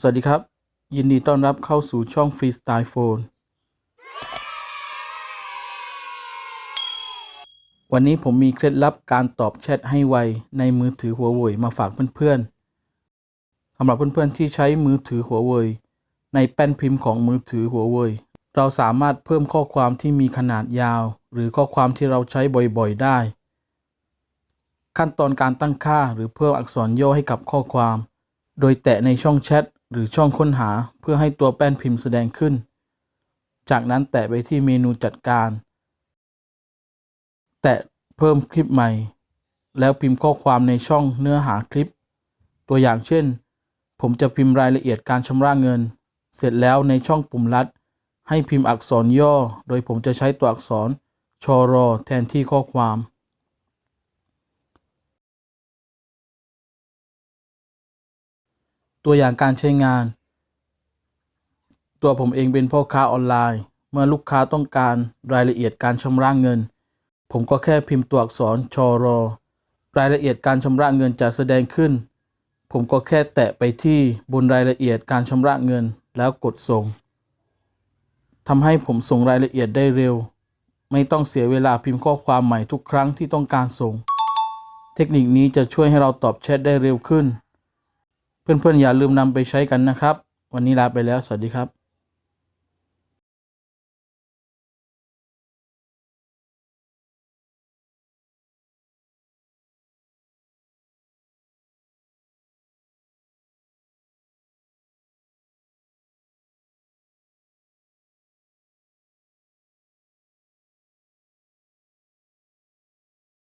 สวัสดีครับ ยินดีต้อนรับเข้าสู่ช่อง Freestyle Phone วันนี้ผมมีเคล็ดลับการตอบแชทให้ไว ในมือถือหัวเว่ยมาฝากเพื่อนๆสำหรับเพื่อนๆที่ใช้มือถือหัวเว่ยในแป้นพิมพ์ของมือถือหัวเว่ยเราสามารถเพิ่มข้อความที่มีขนาดยาว หรือข้อความที่เราใช้บ่อยๆได้ ขั้นตอนการตั้งค่าหรือเพิ่มอักษรย่อให้กับข้อความ โดยแตะในช่องแชท หรือช่องค้นหาเพื่อให้ตัวแป้นพิมพ์แสดงขึ้น จากนั้นแตะไปที่เมนูจัดการ แตะเพิ่มคลิปใหม่ แล้วพิมพ์ข้อความในช่องเนื้อหาคลิป ตัวอย่างเช่น ผมจะพิมพ์รายละเอียดการชำระเงิน เสร็จแล้วในช่องปุ่มลัด ให้พิมพ์อักษรย่อ โดยผมจะใช้ตัวอักษรชอรอแทนที่ข้อความ ตัวอย่างการใช้งาน ตัวผมเองเป็นพ่อค้าออนไลน์ เมื่อลูกค้าต้องการรายละเอียดการชำระเงิน ผมก็แค่พิมพ์ตัวอักษรชอรอ รายละเอียดการชำระเงินจะแสดงขึ้น ผมก็แค่แตะไปที่บนรายละเอียดการชำระเงินแล้วกดส่งทำให้ผมส่งรายละเอียดได้เร็ว ไม่ต้องเสียเวลาพิมพ์ข้อความใหม่ทุกครั้งที่ต้องการส่ง เทคนิคนี้จะช่วยให้เราตอบแชทได้เร็วขึ้น เพื่อนๆอย่าลืมนำไปใช้กันนะครับ วันนี้ลาไปแล้วสวัสดีครับ